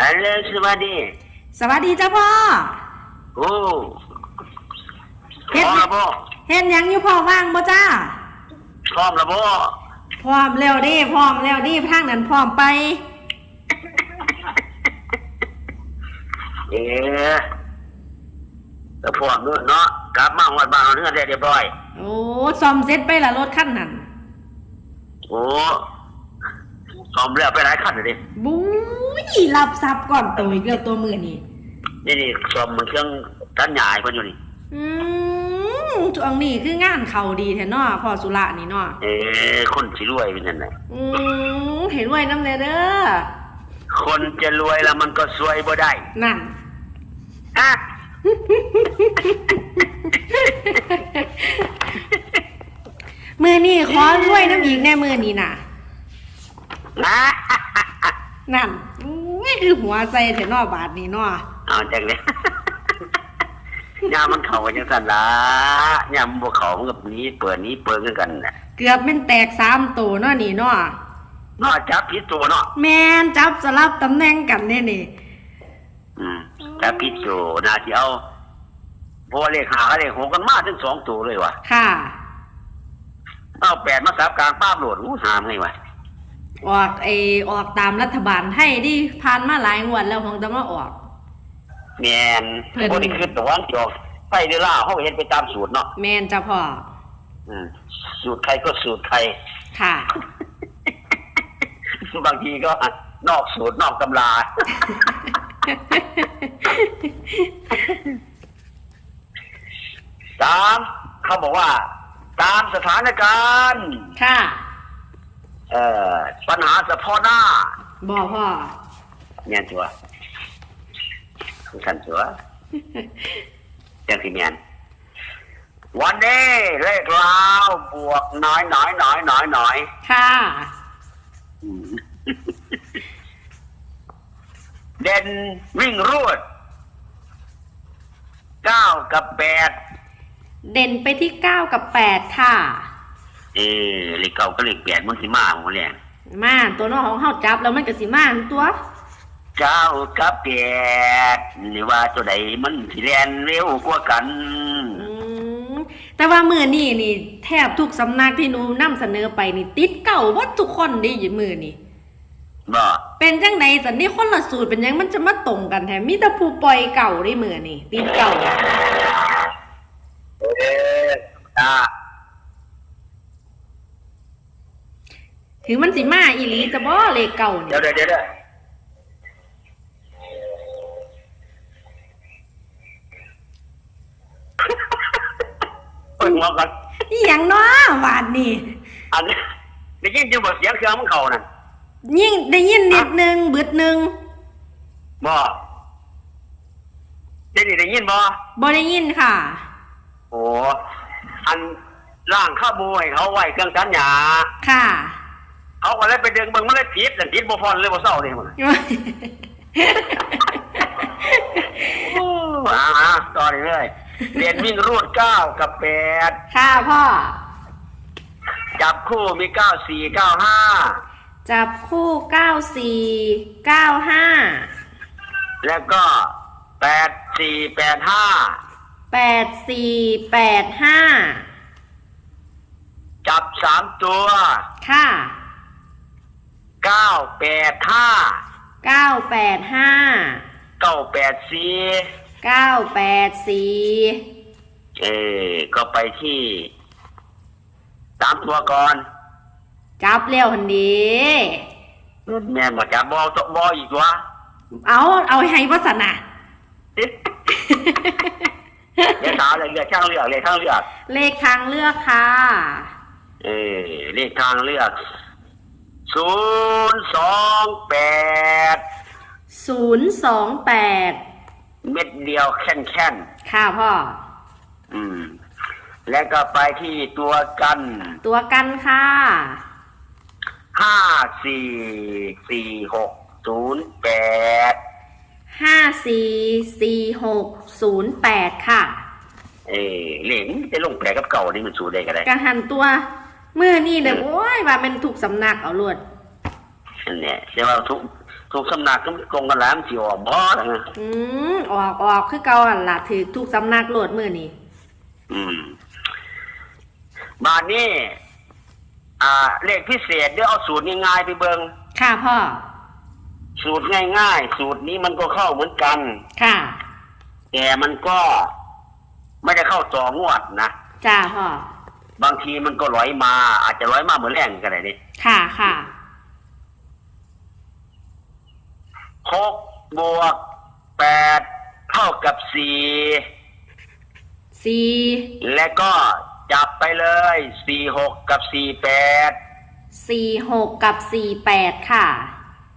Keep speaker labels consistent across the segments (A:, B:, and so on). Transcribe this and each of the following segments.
A: ฮัลโหลสวัสดี
B: สวัสดีจ้าพ่อ
A: โอ้พ
B: เฮ็ด
A: ร้อมแล้วบ่
B: เห็นยังอยู่พ่อว่างบ่จ้า
A: พร้อมแล้วบ่
B: พร้อมแล้วเดิพร้อมแล้วเดิทางนั้นพร้อมไป
A: เอ๊ะแต่พร้อมด้วยเนาะกลับมาหอดบ้านเอาเนื้อได้เรียบร้อย
B: โอ้ซ่อมเสร็จไปละรถคันนั้น
A: โอ้ ซ้อมแล้วไปหลายขั้นเลยดิ
B: บุ้ยรับทรัพย์ก่อนตัวอีกแล้วตัวมือนี่
A: นี่นี่ซ้อมมันเครื่องตันใหญ่คนอยู่นี่
B: อืมช่วงนี้คืองานเขาดีแท้เนาะพ่อสุระนี่เนาะ
A: เอ๊ะคนสิรวยเป็นยังไง
B: อืมเห็นไว้น้ำเนเด้อ
A: คนจะรวยแล้วมันก็ซวยบ่ได้
B: นั่น
A: อะ
B: มือนี่ขอรวยน้ำอีกแน่มือนี่น่ะ
A: นะ
B: นั่นอุ้ยคือหัวใจแท้เนาะบาทนี่เนาะ
A: เอาจังเลยยามมันเข้ากันจังซั่นล่ะยามบ่เข้ามันกับนี้เปิดนี้เปิดคือกันน่ะ
B: เกือบเป็นแตกสามตัวเนาะนี่เนาะ
A: เนาะจับผิดตัวเนาะ
B: แมนจับสลับตำแหน่งกันเนี่ยนี่
A: อืมจับผิดตัวน่าสิเอาเพราะว่าเลขหากับเลขหกกันมาถึงสองตัวเลยว่ะ
B: ค่ะ
A: เอาแปดมาสับกลางป้าบโหลดอู้หามไงวะ
B: ออกไอออกตามรัฐบาลให้ดิผ่านมาหลายงวดแล้วคงจะมาออก
A: แมน
B: เพิ่น
A: บ่ได้คือตัวอันจอกไปเดอล่าเฮาก็เฮ็ดไปตามสูตรเนาะ
B: แมนจ้ะพ่อ
A: อืมสูตรใครก็สูตรใคร
B: ค่ะ
A: บางทีก็นอกสูตรนอกตำราสามเขาบอกว่า ตามสถานการณ์
B: ค่ะ
A: เอ่อปัญหาเฉพาะหน้า
B: บอกพ่อ
A: เนี่ยตัวขันตัวยังสิเมียนวันนี้เลขราวบวกน้อยน้อยน้อยน้อยน้อย
B: ค่ะ
A: อืมเด่นวิ่งรูดเก้ากับแปด
B: เด่นไปที่เก้ากับแปดค่ะ
A: เออเลขเก้าก็เลขแปดมันสิมาหมดแรง
B: มาตัวน้องของเฮาจับแล้วมันก็สิมาตัว
A: เก้ากับแปดนี่ว่าตัวใดมันสิแลนเร็วกว่ากัน
B: อืมแต่ว่ามือนี่นี่แทบทุกสำนักที่หนูนำเสนอไปนี่ติดเก่าวัดทุกคนดิอยู่มือนี่
A: บ่
B: เป็นจังไดสันนี่คนละสูตรเป็นหยังมันจะมาตรงกันแถมมีแต่ผู้ปล่อยเก่าได้มือนี่ติดเก่า
A: เออตา
B: ถึงมันสิมาอีหลีจะบ่เลขเก่านี่
A: เดี๋ยวเดี๋ยวเดี๋ยวเดี๋ยวเปิดหัวก่อน
B: อีหยังเนาะหวานนี่
A: อันนี้ได้ยินจังบ่เสียงเครื่องมันเข้านั่น
B: ยิ่งได้ยินนิดนึงบึดนึง
A: บ่เดี๋ยวนี้ได้ยินบ่
B: บ่ได้ยินค่ะ
A: โอ้อันร่างข้าวบูให้เขาไว้เครื่องสัญญา
B: ค่ะ
A: เขาก็เลยไปดึงเบิ่งมันเลยผิดนั่นผิดบ่พรเลยบ่เศร้าเลยมันอ่าต่อเรื่อยเรียนวิ่งรูดเก้ากับแปด
B: ค่ะพ่อ
A: จับคู่มีเก้าสี่เก้าห้า
B: จับคู่เก้าสี่เก้าห้า
A: แล้วก็แปดสี่แปดห้า
B: แปดสี่แปดห้า
A: จับสามตัว
B: ค่ะ
A: เก้าแปดห้า
B: เก้าแปดห้า
A: เก้าแปดสี่
B: เก้าแปดสี่
A: เออก็ไปที่สามตัวก่อน
B: จับเร็วหันดี
A: แม่นบ่จับบอตกบออีกวะ
B: เอาเอาให้วัสนะ
A: เดี๋ยวสาวเลยเลือกช่างเลือกเลยช่างเลือก
B: เลขทางเลือกค่ะ
A: เออเลขทางเลือก ศูนย์สองแปด
B: ศูนย์สองแปด
A: เม็ดเดียวแค่นแค่น
B: ค่ะพ่อ
A: ๆอืม แล้วก็ไปที่ตัวกัน
B: ตัวกันค่ะ
A: ห้าสี่สี่หกศูนย์แปด
B: ห้าสี่สี่หกศูนย์แปดค่ะ
A: เออเหลงจะลงแปลกับเก่านี่มันสูได้กันได้
B: กระหันตัว มือนี่เลยโอ้ยว่าเป็นถูกสำนักเอาลวด
A: นั่นแหละแต่ว่าทุกถูกสำนักก็กงกันแล้วมันสิออกบ่ล่ะนะ
B: อืมออกออกคือเก่าหั่นล่ะถือทุกสำนักโหลดมื้อนี้
A: อืมมานี่อ่า เลขพิเศษเดี๋ยวเอาสูตรง่ายๆไปเบิง
B: ค่ะพ่อ
A: สูตรง่ายๆ สูตรนี้มันก็เข้าเหมือนกัน
B: ค่ะ
A: แต่มันก็ไม่ได้เข้าต่องวดนะ
B: จ้าพ่อ บา
A: งทีมันก็ร้อยมา อาจจะร้อยมาเหมือนแรงกันเลยนี่
B: ค่ะค่ะ
A: หกบวกแปดเท่ากับสี่
B: สี่
A: และก็จับไปเลยสี่หกกับสี่แปด
B: สี่หกกับสี่แปดค่ะ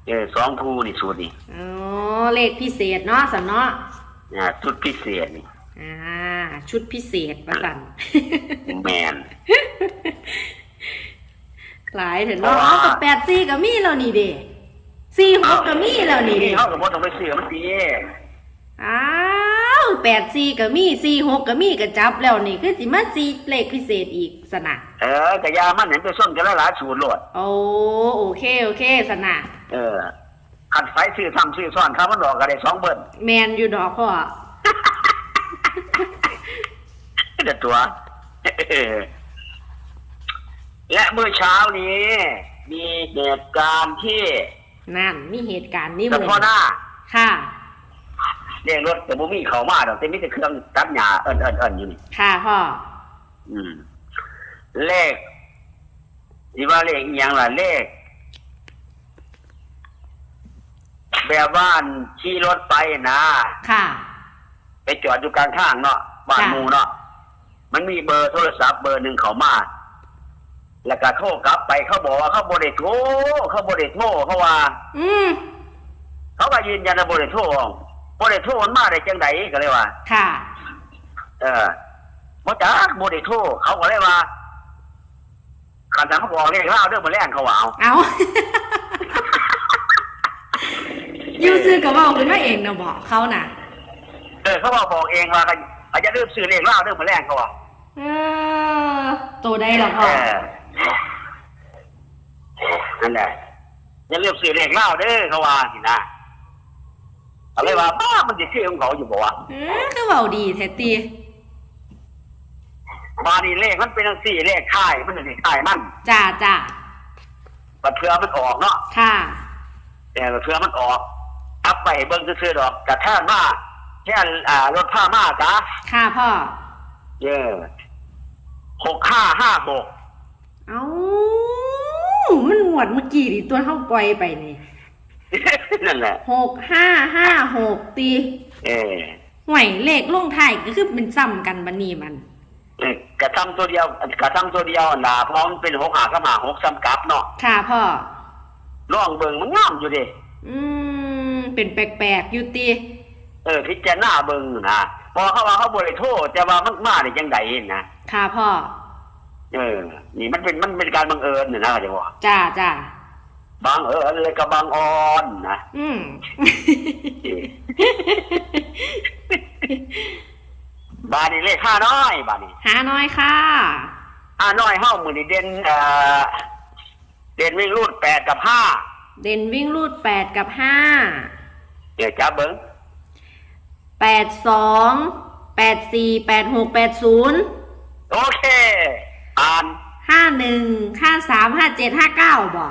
A: เออสองคู่นี่สูตรนี่
B: อ๋อเลขพิเศษเนาะสันเนาะ
A: นะชุดพิเศษนี่
B: อ่า ชุดพิเศษประสัน
A: แมน
B: หลายเถอะเนาะเอากับแปดสี่ก็มีแล้วนี่เด้สี่หกก็มีแล้วนี่เด้
A: เขากับพ่ต้องไปเสือมันดี
B: อ้าวแปดสี่ก็มีสี่หกก็มีก็จับแล้วนี่คือสิมาสี่เลขพิเศษอีกสนะ
A: เออกระยามันเห็นไปส้นกันแล้วหลายสูตรโลด
B: โอ้โอเคโอเคสนะ
A: เออขัดไฟซื้อทำซื้อซ่อนครับมันดอกกันได้สองเบิ้ล
B: แมนอยู่ดอกพ่อ
A: เด็ดตัวเออและเมื่อเช้านี้ มีเหตุการณ์ที่
B: นั่นมีเหตุการณ์นี่
A: เฉ
B: มื
A: พาะหน้า
B: ค่ะ
A: เรียกรถแต่บ่มีเขามาดอกแต่มีแต่เครื่องตัดหญ้าเอิ้นเอิ้นเอิ้นอยู่นี่
B: ค่ะพ่อ
A: อืม เลขที่ว่าเลขอีหยังล่ะเลข แบบบ้านขี่รถไปนะ
B: ค่ะ
A: ไปจอดอยู่กลางทางเนาะบ้าน
B: ค่ะ
A: หมูเนาะ มันมีเบอร์โทรศัพท์เบอร์หนึ่งเขามา แล้วก็โทรกลับไปเขาบอกว่าเขาบริโทรเขาบริโทรเขาว่า
B: อืม
A: เขาก็ยืนยันว่าบริโทรบริโทรมันมาได้จังไดก็เลยว่า
B: ค่ะ
A: เออบ่จักบริโทรเขาก็เลยว่าขันทางเขาบอกเรียกเล่าเรื่องมาแล่นเขาว่าเอา
B: เอายูซื้อกับว่าขึ้นมาเองนะบอกเขาน่ะ
A: เออเขาบอกบอกเองว่าเขาเขาจะเริ่มซื้อเรียกเล่าเรื่องมาแล่นเขาว่า
B: เออตัวได้หรอ
A: เอ
B: พ่อ
A: อนั่นแหละอย่าเรียกซื้อเรียกเล่าเด้อเขาว่าสินะเขาเลยว่าบ้ามันจะชื่อของเขาอยู่บ่วะ
B: เออคือเบาดีแท้ตี
A: มานี่เลขมันเป็นทั้งสี่เลขค่ายมันเป็นเลขค่ายมัน
B: จ้าจ้า
A: บัดเพื่อมันออกเนาะ
B: ค่ะ
A: แต่บัดเพื่อมันออกอัพไปเบิ่งซื่อๆดอกกระแทกมาแค่อ่ารถผ้ามาจ้ะ
B: ค่ะพ่อ
A: เย่ หกห้าห้าหก
B: เอามันหวดเมื่อกี้ดิตัวเข้าปล่อยไปนี่
A: นั่นแหละ
B: หกห้าห้าหกตี
A: เออ
B: ห่วยเลขลงท้ายก็คือเป็นซ้ำกันบันนี้มัน
A: เออกระทำตัวเดียวกระทำตัวเดียวน่ะเพราะมันเป็นหกหากับหาหกซ้ำกลับเนาะ
B: ค่ะพ่อ
A: ลองเบิ่งมันงามอยู่ดิ
B: อืมเป็นแปลกๆอยู่ตี
A: เออพิจารณาเบิ่งนะพ อเขาว่าเขาบริโทษแต่ว่ามันมาได้จังไดนะ
B: ค่ะพ่อ
A: เออ นี่มันเป็นมันเป็นการบังเอิญเนี่ยนะเขาจะบอก
B: จ้าจ้า
A: บังเอิญเลยก็บังออนนะ
B: อืม
A: บาดนี่เลขห้าน้อย บาดนี่
B: หาน้อยค่ะ
A: ห้าน้อยเฮ้ามือนี่เด่นเอ่อเด่นวิ่งรูดแปดกับห้า
B: เด่นวิ่งรูดแปดกับห้า
A: เดี๋ยวจับเบิ้ง
B: แปดสองแปดสี่แปดหกแปดศูนย์
A: โอเคอ่าน
B: ห้าหนึ่งห้าสามห้าเจ็ดห้าเก้าบ่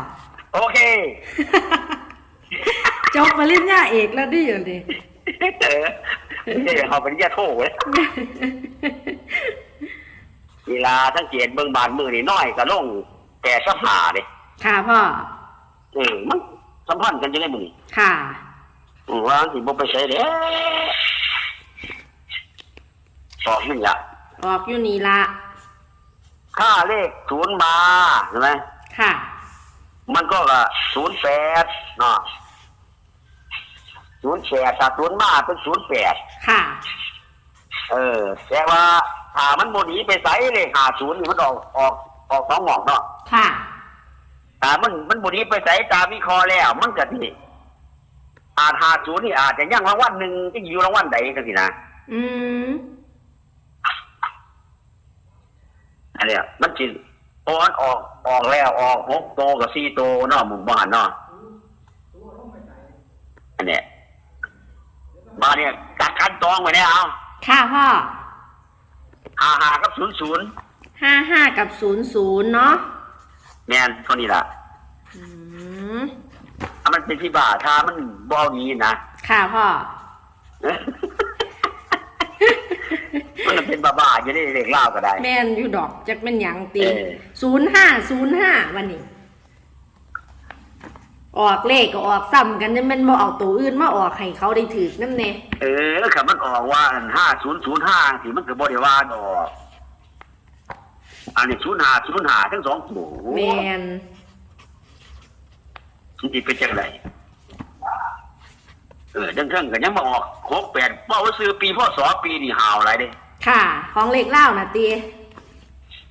A: โอเค
B: จบปริญญาเอกแล้วดิอยู่ดิ
A: เออเดี๋ยวเขาเป็นยาโทษเว้ยเวลาทั้งเกียรเบิ้งบานมือนี่น้อยก็ลงแต่สัหาเด้
B: ค่ะพ่อ
A: เออมันสัมพันธ์กันจะได้มือนี่
B: ค่ะ
A: อืมว่าสิบ่ไปใช้เด้ส องนี่ละ
B: ออกอยู่นี่ละ
A: ค่าเลขศูนย์มาใช่ไหม
B: ค่ะ
A: มันก็ก็ศูนย์แปดเนาะศูนย์แปดถ้าศูนย์มาเป็นศูนย์แปด
B: ค่ะ
A: เออ แต่ว่าถ้ามันโมหนีไปใส่เลยหาศูนย์นี่มันออกออกออกสองหมอกเนาะ
B: ค่ะ
A: แต่มันมันโมหนีไปใส่ตามวิเคราะห์แล้ว มันก็ที่อาจหาศูนย์นี่อาจจะยังรางวัลหนึ่งจะอยู่รางวัลใดกันสินะ
B: อืม
A: อันเนี้ยมันจิพอมันออกออกแล้วออกหกโตกับสี่โตเนาะหมู่บ้านเนาะอันเนี้ยมาเนี่ยกักกันตองไว้เนี่ยเอา
B: ค่ะพ่อ
A: หาหากับศูนย์ศูนย์
B: ห้าห้ากับศูนย์ศูนย์เนาะ
A: แมนเท่านี้ล่ะ
B: อืม
A: ถ้ามันเป็นที่บ่าถ้ามันบอนี้นะ
B: ค่ะพ่อ
A: มันเป็นบ้าๆจะได้เรียกเล่าก็ได้
B: แม่นอยู่ดอกจักเป็นหยังตี
A: เออ
B: ศูนย์ห้าศูนย์ห้าวันนี้ ออกเลขก็ออกซ้ำกันนี่มันบ่เอาตัวอื่นมาออกให้เขาได้ถือน้ำเน่
A: เออแล้วขับมันออกว่าห้าศูนย์ศูนย์ห้าสิมันก็บริวารออกอันนี้ศูนย์ห้าศูนย์ห้าทั้งสองตัว
B: แมน
A: มันจะเป็นจังไร เออดังเทิงกันยังมาออกครบแปดเป้าซื้อปีพ่อสอปีนี่หาวอะไรเด้
B: ค่ะ ของเลขเล่านะตี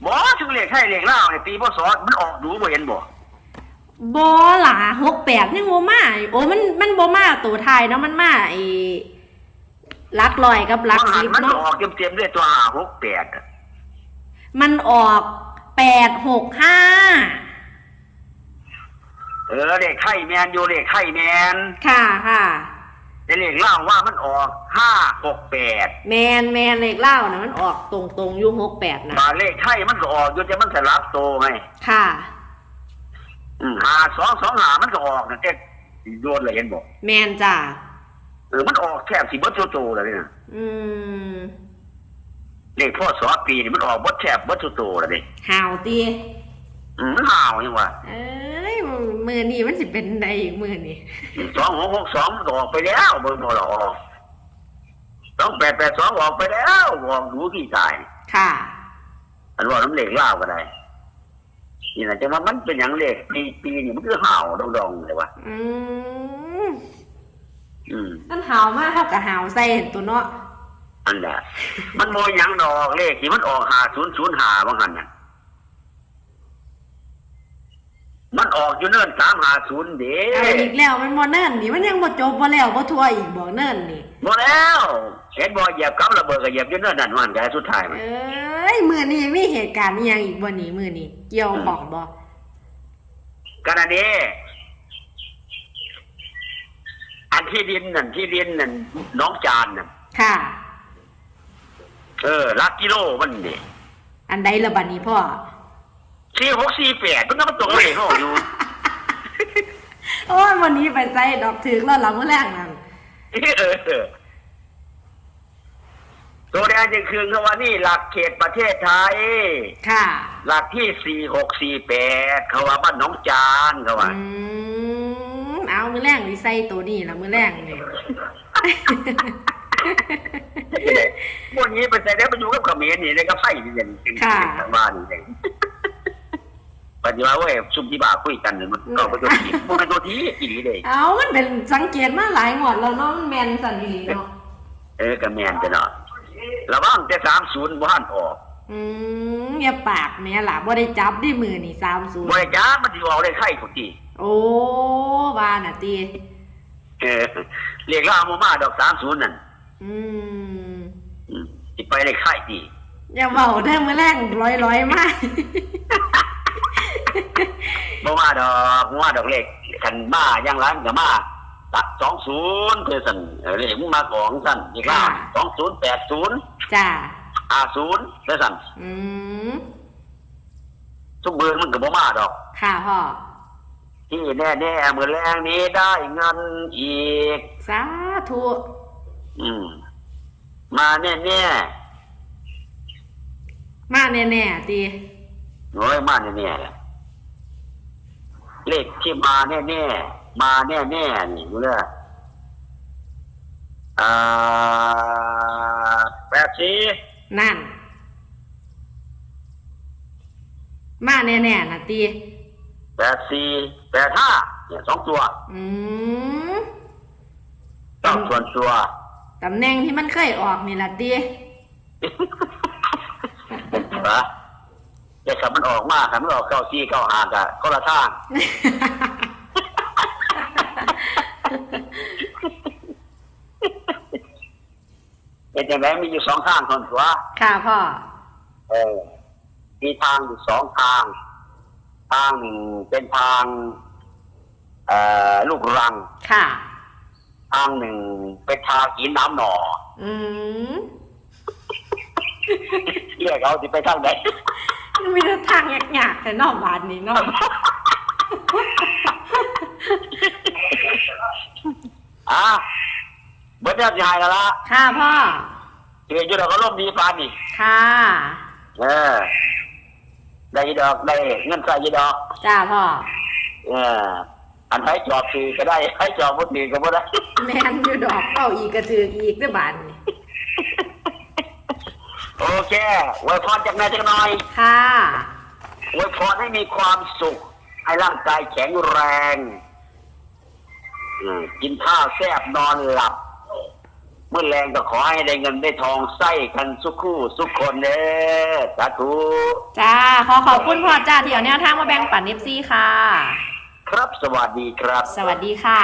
A: บอถึงเลขให้เลขเล่าเนี่ยปีพ่อสอมันออกดูบ่เห็นบ่
B: บอหลาหกแปดยังโมมาโอ้มันมันโบมาตัวไทายเนาะมันมาไอ้ลักลอยกับลัก
A: มันหั
B: สิ
A: น
B: บ
A: มัน
B: เนาะ
A: ออกเต็มๆด้วยตัวห้าหกแปดอะ
B: มันออกแปดหกห้า
A: เออเลขไข่แมนอยู่เลขไข่แมน
B: ค่ะค่ะ
A: แต่เลขเล่าว่ามันออกห้าหกแปด
B: แมนแมนเลขเล่านะมันออกตรงตรงๆอยู่หกแปดนะ
A: บาเลขไข่มันก็ออกอยู่แต่มันสลับโตไง
B: ค่ะ
A: อืมหาสองสองหามันก็ออกนะแต่โดนเลยเห็นบอก
B: แมนจ้ะ
A: เออมันออกแทบสิบดโตๆเลยนะ
B: อืม
A: เลขพ่อสอปีนี่มันออกบดแทบบดโตๆเลยนี่
B: หาวตี
A: อืมมันห่าวยังวะ
B: เอ้ย มือนี่มันสิเป็นใดอีกมือนี่
A: สองหกหกสองมันก็ออกไปแล้วเบอร์โทรเราออกสองแปดแปดสองออกไปแล้วออกดูที่ตาย
B: ค่ะ
A: อันว่าน้ำเลขเล่าวก็ได้นี่นะจะว่ามันเป็นอย่างเลขปีปีนี่มันคือห่าวดองๆเลยวะ
B: อืม
A: อืม
B: นั่นหาวมากเท่ากับหาวใส่เห็นตัวเนาะ
A: อันนั้นมันโมยหยังดอกเลขที่มันออกหาศูนย์ศูนย์หาบางหันน่ะ มันออกอยู่เนิ่นสามหาศูนย์เด้
B: เอาอีกแล้วมันบ่เนิ่นนี่มันยังบ่จบบ่แล้วบ่ทั่วอีกบ่เนิ่นนี่
A: หมดแล้วเห็นบอเหยียบกับระเบิดกับเหยียบอยู่เนิ่นนั่นวันแกสุดท้ายมัน
B: เอ้ยมือนี่มีเหตุการณ์อีหยังอีกบ่นี่มือนี่เกี่ยวของบ่
A: กันอันนี้อันที่ดินนั่นที่ดินนั่นน้องจานนั่น
B: ค่ะ
A: เออลักกิโลมันนี่
B: อันใดละบัดนี้พ่อ
A: สี่หกสี่แปดมันก็มันตกเลยเขาอยู่
B: โอ้ยวันนี้ไปใส่ดอกถึกแล้วล่ะมื้อแรกนั่น
A: เออตัวแดงจะคืนเขาว่านี่หลักเขตประเทศไทย
B: ค่ะ
A: หลักที่สี่หกสี่แปดเขาว่าบ้านหน้องจานเขาว่า
B: อืมเอามื้อแรกนี่ใส่ตัวนี้ล่ะมื้อแรกนี่
A: พวกนี้ไปใส่ได้ไปอยู่กับเขมรนี่เลยก็ไพ่นี่เด่นเป็น
B: ค่ะ
A: บ้านนี่เด่น ปัจจุบันเว้ยซุ่มที่บ่าคุยกันเนี่ยมันก็เป็นตัวทีมันเป็นตัวทีอีหลีเลย
B: เอามันเป็นสังเกตมาหลายงวดแล้วเนาะมันแม่นสั่นอีหลีเนาะ
A: เออกับแมนจะเนาะระวังแต่สามศูนย์บ้านออก
B: อืมอย่าปากแม่ล่ะบ่ได้จับด้วยมือนี่
A: บ
B: 30
A: ริจาคมันจะออกได้ไข่ทุกที
B: โอ้ว่าน่ะติ
A: เออเรียกล่าโมมาดอกสามศูนย์นั่น
B: อืม
A: อืมสิไปได้ไข่ดี
B: อย่าเว้าเด้อมื้อแรกร้อยๆมา
A: โมมาดอกโมมาดอกเล็กขันบ้าย่างร้านกับมาตัดสองศูนย์เพื่อสั่นเออเรียกมึงมาของสั่นอีกล่าสองศูนย์แปดศูนย์
B: จ้า
A: อาศูนย์เพื่อสั่น
B: อืม
A: ทุกเบอร์มันกับโมมาดอก
B: ค่ะพ่อ
A: ที่แน่แน่ๆมือแรงนี้ได้เงินอีก
B: สาธุ
A: อืม มาแน่แน่
B: มาแน่ๆติ
A: ๆโอ้ยมาแน่แน่ๆแหละ เลขที่มาแน่แน่ๆมาแน่แน่ๆนี่รู้เลยอ่าแปดสี่
B: นั่น มาแน่ๆน่ะติ
A: แปดสี่แปดห้าเนี่ยสองตัว
B: อืม
A: ต้องส่วนตัว
B: ตำแหน่งที่มันเคยออกนี่ล่ะติ
A: เหรอ แต่ขับมันออกมากขับมันออกเก้าสี่เก้าหากะก็ละทางเป็นจังไงมีอยู่สองทางคนตัว
B: ค่ะพ่อ
A: เออมีทางอยู่สองทาง ทางหนึ่งเป็นทางเอ่อลูกรัง
B: ค่ะ
A: ทางหนึ่งไปทากินน้ำหนอ
B: อืม
A: เรียกเอาสิไปทางไหน
B: มีแต่ทางยากๆแต่นอกบ้านนี่เนอก
A: อะเบิร์ดยายแล้วละ
B: ค่ะพ่อ
A: เดี๋ยวอยู่ดอกก็ร่มดีปานนี่
B: ค่ะ
A: เออได้อีดอกได้เงินใส่ยีดอก
B: จ้าพ่อ
A: เอออันให้จอบถือก็ได้ให้จอบบ่ถือก็บ่ได้
B: แมนอยู่ดอกเอาอีกกระถืออีกเด้วยบานนี่
A: โอเคไว้พรจากนายจักหน่อย
B: ค่ะ
A: ไว้พรให้มีความสุข ให้ร่างกายแข็งแรงอืมกินข้าวแซ่บนอนหลับ เมื่อแรงก็ขอให้ได้เงินได้ทองไส้กันสุขคู่สุขคนเด้อสาธุ
B: จ้า ขอขอบคุณพ่อจ้าที่เอาแนวทางมาแบ่งปันเอฟซีค่ะ
A: ครับสวัสดีครับ
B: สวัสดีค่ะ